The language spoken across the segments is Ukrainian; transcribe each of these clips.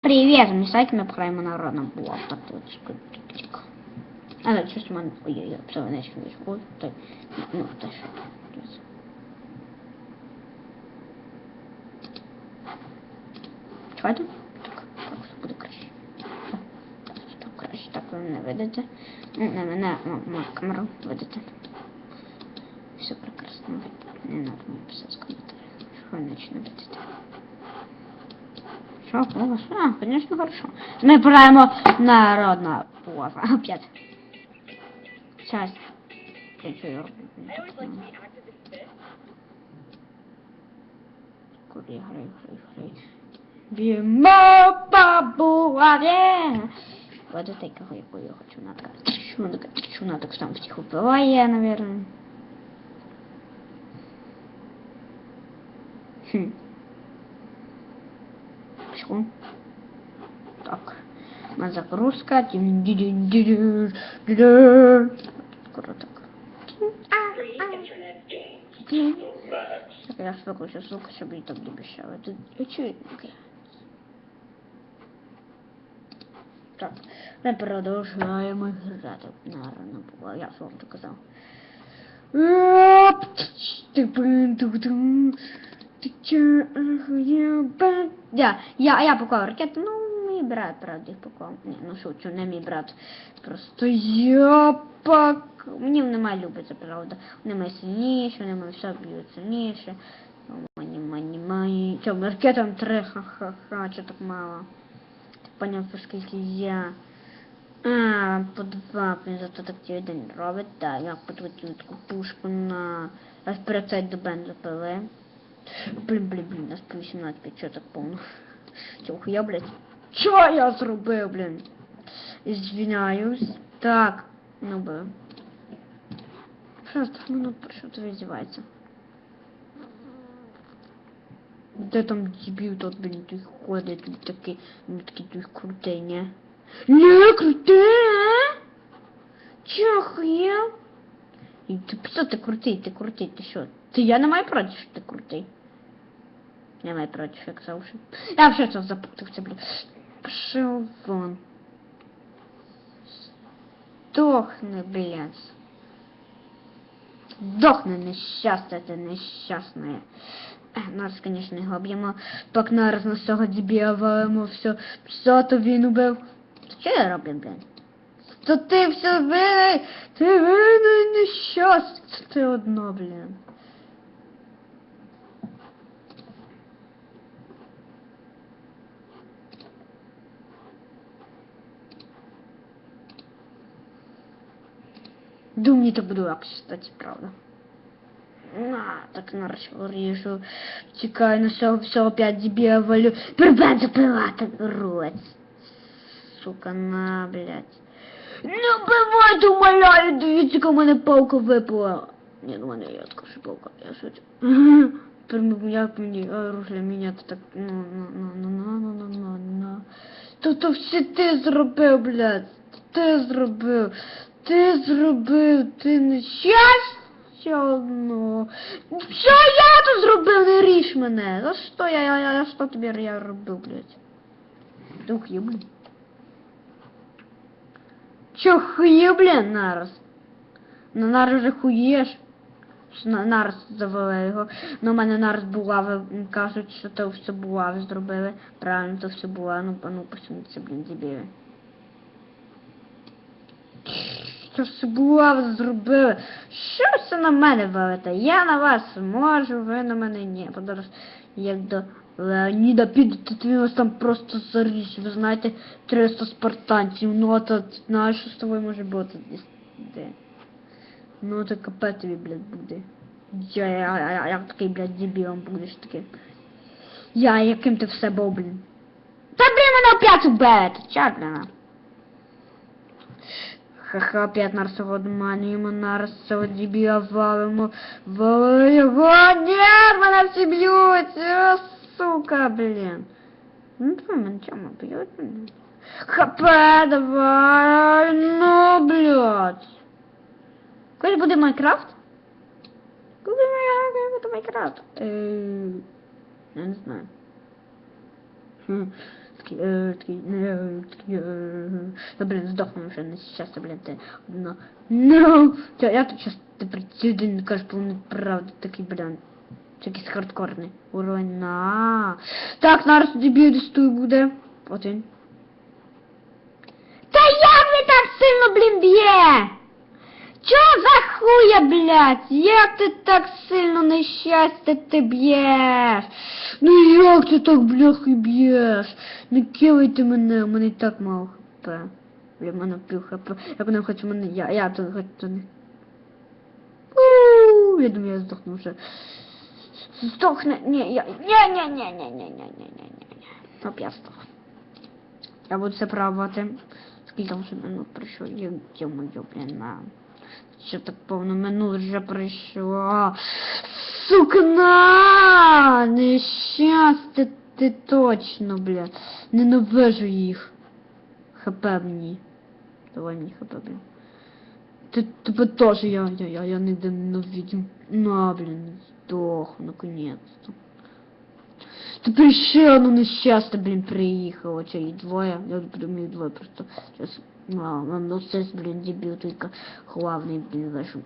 Привет, мы сайт на Прайма народном блог. Так вот, А, да, честно, man... Ой-ой-ой, псовый начал Вот, так. Ну, так. Чего это? Так, так, буду краще. Так, краще, так, на видите. Ну, на, на, на, на камеру, видите. Все прекрасно. Не надо мне писать комментарии. Что я начну видеть? Хорошо, поза. А, конечно, хорошо. Мы играем народная поза. Опять. Сейчас. Куда я играю, играю, играю. Бимо побуаре! Вот это какую я хочу надо. Чуна, чуна, так там всех убивая, наверное. Хм. обратно загрузка. Скоро так. Так, я спокойно звук, чтобы не так не. Это очевидно. Так, мы продолжаем играть. Наверное, было. Я вам доказал. Ты, блин, ты, ты, ты, я, я, я пока ракета, ну, мій брат, правда, їх поклав. Ні, ну шучу, не мій брат. Просто я пак... Мені має любиться, правда. Вони має сильніші, вони має все б'ють сильніше. Мані, мані, мані. Чо, ракетам три, ха-ха-ха, чо так мало? Ти поняв, скільки я... А, по два, він зато так ті один робить, так, я потратив таку пушку на... Аж перед цей до бензопили. Блін, блін, блін, у нас по 18, що так повно? Цього хуя, блядь. Що я зробив, блін? Извиняюсь. Так, ну би. Просто, ну, про що ти роздівається? Де там дебіл тот, блін, той ходить, тут такий, ну, такий той крутий, не? Не, крутий, а? Чо? І ти що ти крутий, ти крутий, ти що? Ти я не маю проти, що ти крутий. Не маю проти, як завжди. Я вже це запутався, блін. Вон. Сдохни, блядь. Сдохни, нещасне, ти нещасне. Нас, звісно, його б'ємо. Пак нараз на цього дебіла валимо, все. Все, то він убив. Що я роблю, блядь? То ти все винен, ти винен нещасне. Ти одно, блін. Думаю, так буду легше, кстати, правда. На, так нарочно ріжу. Тікаю на все, все опять дебіла валю. Прибен запилати, рулець. Сука, на, блядь. Не бивайте, умоляю, дивіться, в мене палка випала. Ні, ну мене є скажу палка, я. Прям як мені міняти так, ну, ну, ну, ну, ну, ну, ну, ну, ну. То то все ти зробив, блядь. Ти зробив. Ти зробив, ти нещастя одно. Що я тут зробив, не ріж мене. За що я, я, я, я що тобі я робив, блядь? Дух є, блін. Чо хує, нараз? Ну нараз же хуєш. На- Нараз завели його. Ну, у мене нараз булави кажуть, що то все булави зробили. Правильно, то все була. Ну, ну, посунуться, блін, дебіли. Що ж це зробили? Що це на мене валите? Я на вас можу, ви на мене ні. Подорож, як до Леоніда підете, то він вас там просто заріж. Ви знаєте, 300 спартанців. Ну, а то знаєш, що з тобою може бути. Ну, то капець тобі, блядь, буде. Я, я, я, я, такий, блядь, дебілом будеш таким. Я, яким ти все був, блін. Та, блін, мене опять убити! Ча, блін. Ха-ха, опять нас обманюємо, цього дебіла валимо. Вали його! Ні, мене всі б'ють! О, сука, блін. Ну, давай, мене чому б'ють мене? Хапе, давай, ну, блядь. Коли буде Майнкрафт? Коли моя- буде Майнкрафт? Е, Я не знаю такий, е, такий, е, такий, е, да, блин, сдохну уже на сейчас, блин, ты, но, ну, ну, no, я, я тут сейчас, ты прицелен, кажется, полный правда, такой, блин, такий хардкорний уровень, на, так, на зараз дебілістою буде, от він, Да я мне так сильно, блин б'є? Чо за хуя, блядь? Як ти так сильно нещастя ти б'єш? Ну як ти так, бляхи, б'єш? Не кивайте мене, у мене і так мало хп. Бля, мене пів хп. Я мене хоч у мене, я, я тут хоч то не. Я думаю, я здохну вже. Здохне, ні, я, ні, ні, ні, ні, ні, ні, ні, ні, ні. Оп, я здох. Я буду це пробувати. Скільки там вже минут пройшло? Є, моє, блін, на. Що так повно минут вже пройшло. Сукна! Нещастя ти точно, блядь. Ненавижу їх. ХП мені. Давай мені ХП, блін. Ти тебе теж я, я, я, я не ненавидим. На, блін, здох, наконец-то. Тепер ще одно нещастя, блін, приїхало. Чи їх двоє. Я думаю, двоє просто. Сейчас. А, ну це, блін, дебіл, тільки главний, блін, вийшов.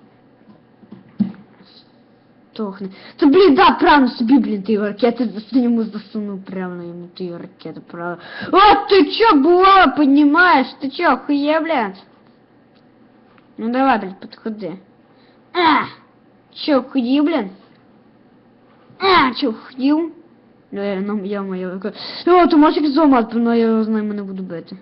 Тохне. Та блін, да, правильно собі, блін, ти ракети йому засунув прямо йому ти ракети, правильно. О, ти чо, була, понимаешь? Ти чо, хує, блядь? Ну давай, блядь, подходи. А! Чо, худів, блін? А, чо, худів? Ну, я, ну, я моя... О, то можеш їх зламати, але я його знаю, мене буду бити.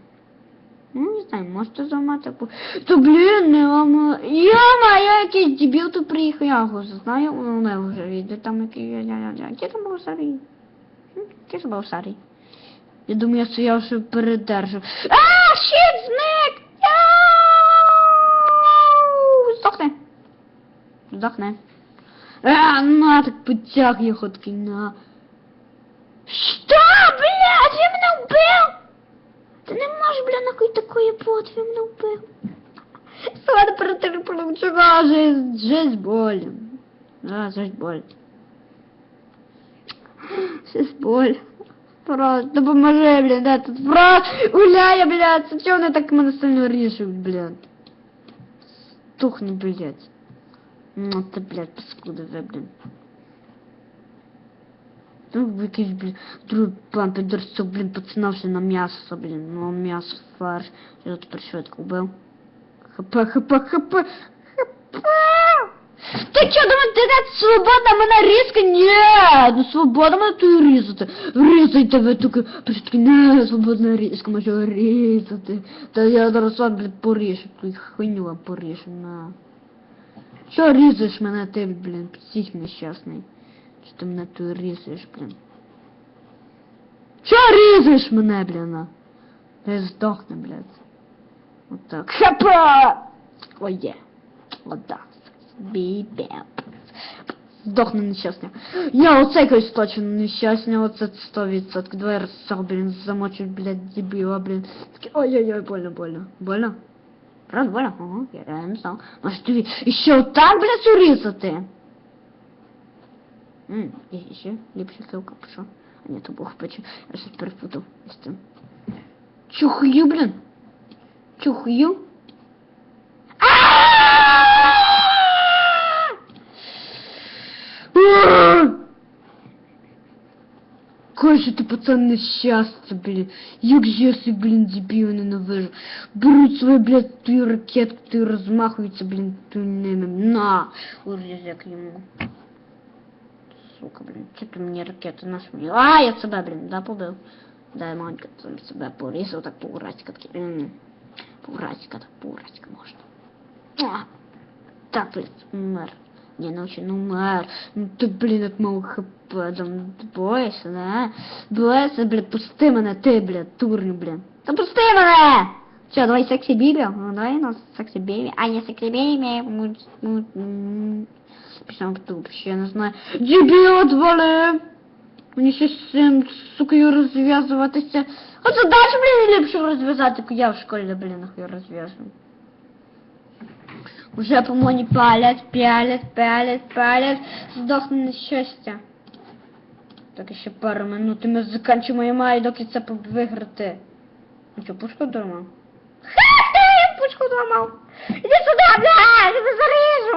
Ну, не знаю, можете зламати. по- То, блін, не ламаю. Йома, я якийсь дебіл тут приїхав, я його знаю, ну, не вже відео там який, я, я, я. Який там був старий? Який там був старий? Я думаю, що я вже передержав. А, щит зник! Здохне. Здохне. А, на, так потяг його такий, на. ж, бля, на какой такой бот вы был. убил. Сад противопровчува, жесть, жесть боль. А, жесть боль. Жесть боль. Просто, допоможи, блядь, да, тут про, я, блядь, зачем она так мене сильно ріжуть, блядь? Тухни, блядь. Ну ты, блядь, паскуда, блядь. Ну, якийсь, блін, другий план підросток, блін, пацанався на м'ясо, блін, ну, м'ясо, фарш. Я тепер швидко вбив. ХП, ХП, ХП, ХП! Ти чо, так свобода мене різка? Ні, ну свобода мене тут різати. Різайте ви тільки, таки, не, свободна різка, може різати. Та я зараз вам, блін, поріжу, твою хуйню вам поріжу, на. Чо різаєш мене, ти, блін, псих нещасний? Ти мене тут різаєш, блін? Чо різаєш мене, блін? а? Я здохну, блядь. Вот так. Хапа! Ой, є. Вот так. Бі-беп. Здохну нещасня. Я оце якось точно нещасня, оце 100%. Давай цього, блін, замочу, блядь, дебіла, блін. Ой-ой-ой, больно, больно. Больно? Правда, больно? Ага, я реально не знав. Може тобі ще отак, блядь, урізати? М, еще липсика капюшон. А нет, бог почему. Я сейчас перепутал с тем. Чухью, блин. Чухью. А! Какой же ты, пацан, несчастье, блин. Як же блин, дебилы ненавижу. Берут свою, блядь, ты ракетку, ты размахивается, блин, ты не На! Урезак ему сука, блин. Че ты мне ракету насмел? А, я себе, блин, да, побил. Да, маленько там себе порезал, так поуратика, так, поуратика, так, поуратика можно. Ну, а, так, блин, умер. Не, ну очень ну умер. Ну ты, блин, от мало хп, там, ты боишься, да? Боишься, блин, пусти мене, ты, блин, турни, блин. Да пусти мене! Че, давай секси биби, ну давай ну, у нас секси биби. А не секси биби, мы... м. Пішов тут, ще не знаю. Дебіл отвали! Мені ще з цим сукою розв'язуватися. Оце далі, блін, ліпше розв'язати, я в школі, блін, нахуй розв'язую. Уже по мені палять, пялять, пялять, палять. Здохне нещастя. Так ще пару минут і ми закінчимо і доки це поб- виграти. Ну що, пушку доламав? Ха-ха, пушку доламав. Іди сюди, бля, я тебе заріжу.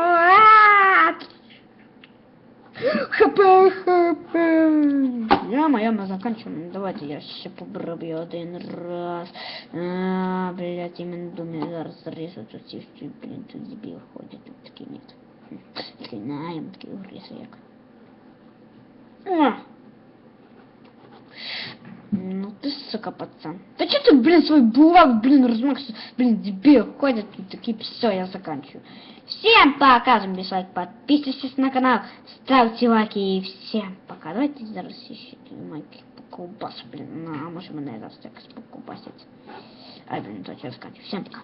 ХП, ХП. Яма, яма, заканчиваем. Давайте я ще попробую один раз. А, блядь, именно думаю, зараз зарізу тут всі, блін, тут дебіл ходять, тут такий нет. Такий наєм, такий уріса як. Ты, сука, пацан. Да что ты, блин, свой булав, блин, размахся, блин, дебил, ходят тут такие, все, я заканчиваю. Всем пока, зомби лайк, подписывайтесь на канал, ставьте лайки и всем пока. Давайте зараз еще майки поколбас, блин, а может мене зараз якось поколбасить. Ай, блин, то я заканчиваю. Всем пока.